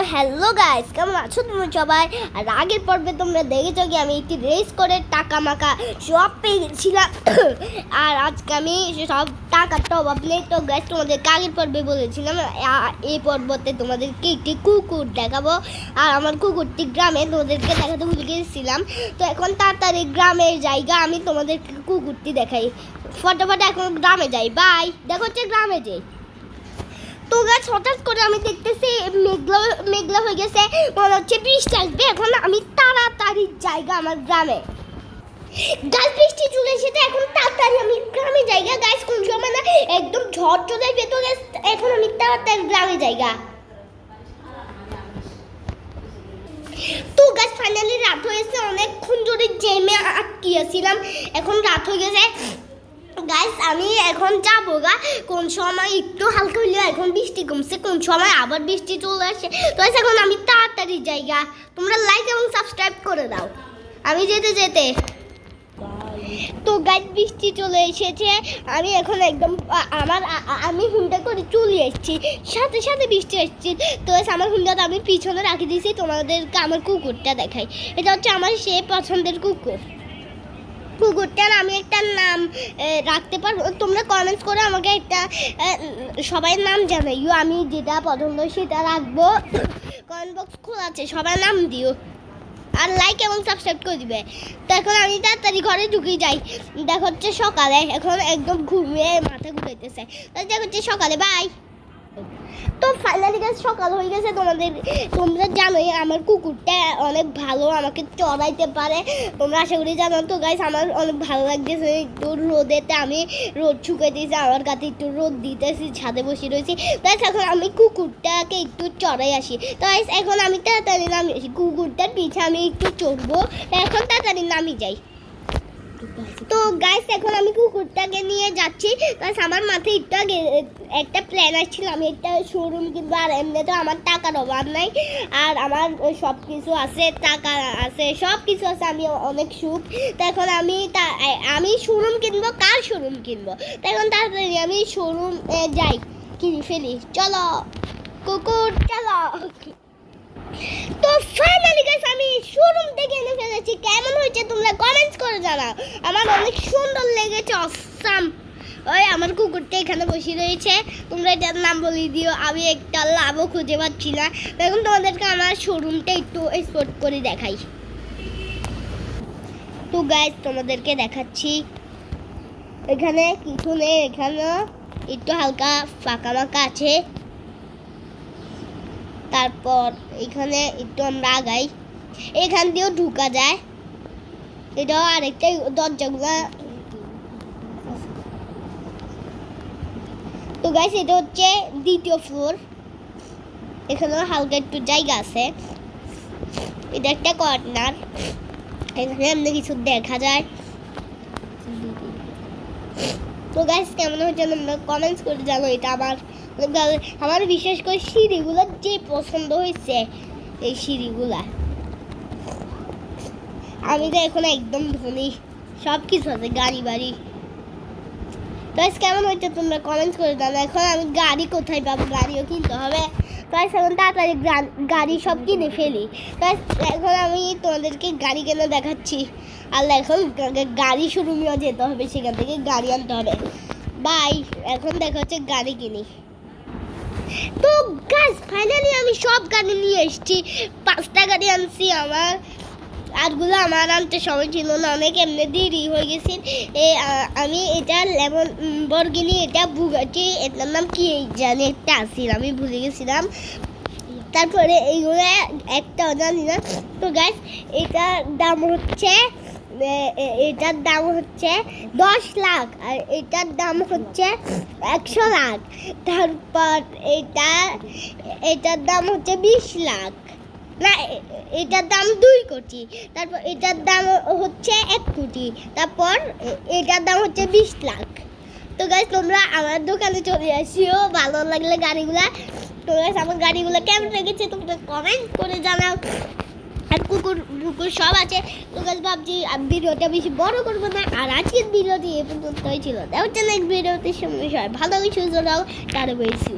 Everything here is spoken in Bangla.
তো হ্যালো গাইস কেমন আছো তুমি সবাই? আর আগের পর্বে তোমরা দেখেছ কি, আমি একটি রেস করে টাকা মাকা সব পেয়ে গেছিলাম। আর আজকে আমি সব টাকার অভাব নেই তো গাইস তোমাদের আগের পর্বে বলেছিলাম এই পর্বতে তোমাদেরকে একটি কুকুর দেখাবো। আর আমার কুকুরটি গ্রামে তোমাদেরকে দেখাতে ভুলে গেছিলাম। তো এখন তাড়াতাড়ি গ্রামের জায়গা আমি তোমাদেরকে কুকুরটি দেখাই। ফটাফট এখন গ্রামে যাই বাই দেখো হচ্ছে গ্রামে যাই হঠাৎ করে আমি দেখতেছি মেঘলা মেঘলা হয়ে গেছে। মনে হচ্ছে বৃষ্টি আসবে। এখন আমি তাড়াতাড়ি জায়গা আমার গ্রামে। গাছ বৃষ্টি চলে এসেছে। এখন তাড়াতাড়ি আমি গ্রামে জায়গা গাছ কোন সময় না একদম ঝড় চলে তো এখন আমি তাড়াতাড়ি গ্রামে জায়গা তো গাছ ফাইনালি রাত হয়েছে। অনেকক্ষণ ধরে জেমে আটকিয়েছিলাম। এখন রাত হয়ে গেছে। গাইস আমি এখন যাব গা। কোন সময় একটু হালকা হইলে এখন বৃষ্টি কমছে, কোন সময় আবার বৃষ্টি চলে আসে। তো এখন আমি তাড়াতাড়ি জায়গা তোমরা লাইক এবং সাবস্ক্রাইব করে দাও। আমি যেতে যেতে। তো গাইস বৃষ্টি চলে এসেছে। আমি এখন একদম আমার আমি হুন্ডা করে চলে এসেছি সাথে সাথে বৃষ্টি এসেছি তো আমার হুন্ডাটা আমি পিছনে রাখি দিয়েছি তোমাদেরকে আমার কুকুরটা দেখাই। এটা হচ্ছে আমার সে পছন্দের কুকুর। কুকুরটার আমি একটা নাম রাখতে পারব। তোমরা কমেন্টস করে আমাকে একটা সবাই নাম জানাইও। আমি যেটা পছন্দ সেটা রাখব। কমেন্ট বক্স খোলা আছে সবাই নাম দিও। আর লাইক এবং সাবস্ক্রাইব করে দিবে। তো এখন আমি তাড়াতাড়ি ঘরে ঢুকে যাই। দেখো হচ্ছে সকালে। এখন একদম ঘুমিয়ে মাথা ঘুরাইতেছে। দেখো হচ্ছে সকালে। বাই তো সকাল হয়ে গেছে তোমাদের তোমরা জানোই আমার কুকুরটা অনেক ভালো আমাকে চড়াইতে পারে। তোমরা আশা করি জানো তো গাইস আমার অনেক ভালো লাগতেছে। একটু রোদেতে আমি রোদ শুকিয়ে দিয়েছি আমার কাছে একটু রোদ দিতেছি ছাদে বসে রয়েছি। তাই এখন আমি কুকুরটাকে একটু চড়াই আসি। তো guys, এখন আমি তাড়াতাড়ি নামি আসি। কুকুরটার পিছে আমি একটু চড়বো। এখন তাড়াতাড়ি নামি যাই। তো গাইস এখন আমি কুকুরটাকে নিয়ে যাচ্ছি। গাইস আমার মাথায় একটু একটা প্ল্যান আসছিল আমি একটা শোরুম কিনবো, আর এমনিতেও আমার টাকার অভাব নাই। আর আমার সব কিছু আছে, টাকা আছে সব কিছু আছে, আমি অনেক সুখ। তো এখন আমি তা- আমি শোরুম কিনবো, কার শোরুম কিনবো? তো এখন তাড়াতাড়ি আমি শোরুম যাই, কিনে ফেলি। চলো, কুকুর, চলো। তো ফাইনালি গাইস শোরুম থেকে এনে ফেলেছি। কেমন হয়েছে তোমরা কমেন্টস করে জানাও। আমার অনেক সুন্দর লেগেছে অসাম ওই আমার কুকুরটা এখানে বসে রয়েছে। তোমরা এটার নাম বলে দিও, আমি একটা লাভও খুঁজে পাচ্ছি না। এখন তোমাদেরকে আমার শোরুমটা একটু স্পট করে দেখাই। তো গাইস তোমাদেরকে দেখাচ্ছি। এখানে কিছু নেই, এখানে একটু হালকা ফাঁকা মাকা আছে। তারপর এখানে একটু আমরা আগাই। এখান দিয়েও ঢুকা যায়। এটাও আরেকটা দরজাগুলো। তো গাইস এটা হচ্ছে দ্বিতীয় ফ্লোর এখানেও হালকা একটু জায়গা আছে। এটা একটা কর্নার এখানে এমনি কিছু দেখা যায়। তো গাইস কেমন হচ্ছে তোমরা কমেন্টস করে জানো, এটা আমার আমার বিশেষ করে সিঁড়িগুলো যে পছন্দ হয়েছে, এই সিঁড়িগুলা। আমি তো এখন একদম ধনী। সব কিছু আছে, গাড়ি বাড়ি। তো আজ কেমন হয়েছে তোমরা কমেন্ট করে জানো এখন আমি গাড়ি কোথায় পাবো? গাড়িও কিনতে হবে। তো আজ এখন তাড়াতাড়ি গাড়ি সব কিনে ফেলি। তো আজ এখন আমি তোমাদেরকে গাড়ি কেনে দেখাচ্ছি। আর এখন গাড়ি শোরুমেও যেতে হবে, সেখান থেকে গাড়ি আনতে হবে। বাই এখন দেখা হচ্ছে গাড়ি কিনি। তো গাছ ফাইনালি আমি সব গাড়ি নিয়ে এসেছি। পাঁচটা গাড়ি আনছি আমার। আরগুলো আমার আনতে সময় ছিল না, অনেক এমনি দেরি হয়ে গেছে। আমি এটা লেমন বর্গিনি, এটা বুগাটি, এটার নাম কি জানি, একটা আসছিল আমি ভুলে গেছিলাম। তারপরে এইগুলো একটা জানি না তো গাছ এটার দাম হচ্ছে এটার দাম হচ্ছে দশ লাখ, আর এটার দাম হচ্ছে একশো লাখ। তারপর এটা, এটার দাম হচ্ছে বিশ লাখ। না এটার দাম দুই কোটি। তারপর এটার দাম হচ্ছে এক কোটি। তারপর এটার দাম হচ্ছে বিশ লাখ। তো গাইজ তোমরা আমার দোকানে চলে আসিও। ভালো লাগলে গাড়িগুলা। তো গাইজ আমার গাড়িগুলো কেমন লেগেছে তোমরা কমেন্ট করে জানাও। আর কুকুর কুকুর সব আছে। তো গাছ ভাবছি ভিডিওটা বেশি বড় করব না। আর আজকের ভিডিওটি এ পর্যন্তই ছিল। দেখা হচ্ছে ভিডিওতে। সময় সবাই ভালো কিছু জানাও তারা বলছি